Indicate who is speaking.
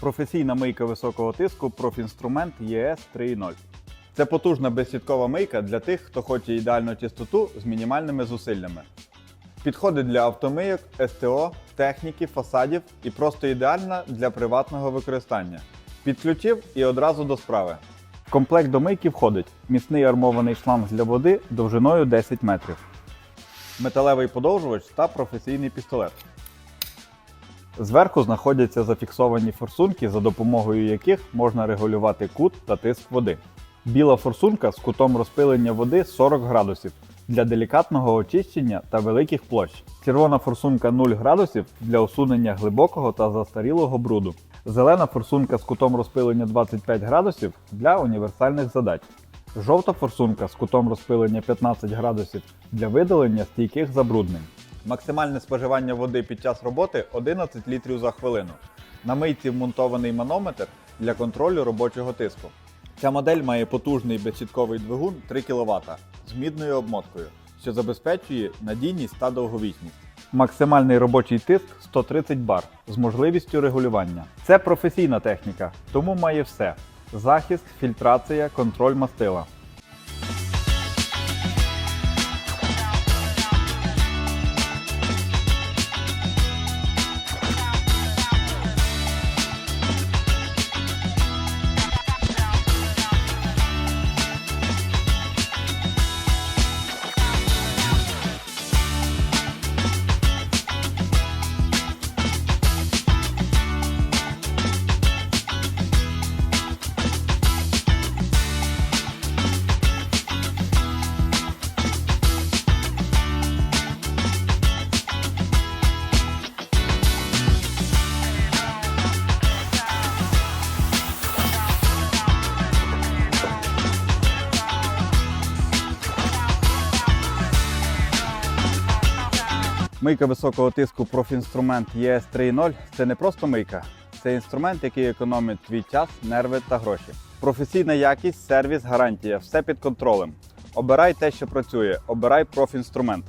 Speaker 1: Професійна мийка високого тиску профінструмент ЄС 3.0. Це потужна безсіткова мийка для тих, хто хоче ідеальну чистоту з мінімальними зусиллями. Підходить для автомийок, СТО, техніки, фасадів і просто ідеальна для приватного використання. Підключив і одразу до справи. Комплект до мийки входить міцний армований шланг для води довжиною 10 метрів, металевий подовжувач та професійний пістолет. Зверху знаходяться зафіксовані форсунки, за допомогою яких можна регулювати кут та тиск води. Біла форсунка з кутом розпилення води 40 градусів для делікатного очищення та великих площ. Червона форсунка 0 градусів для усунення глибокого та застарілого бруду. Зелена форсунка з кутом розпилення 25 градусів для універсальних задач. Жовта форсунка з кутом розпилення 15 градусів для видалення стійких забруднень. Максимальне споживання води під час роботи 11 літрів за хвилину. На мийці вмонтований манометр для контролю робочого тиску. Ця модель має потужний безсітковий двигун 3 кВт з мідною обмоткою, що забезпечує надійність та довговічність. Максимальний робочий тиск 130 бар з можливістю регулювання. Це професійна техніка, тому має все: захист, фільтрація, контроль мастила. Мийка високого тиску профінструмент ЄС 3.0 це не просто мийка, це інструмент, який економить твій час, нерви та гроші. Професійна якість, сервіс, гарантія все під контролем. Обирай те, що працює, обирай профінструмент.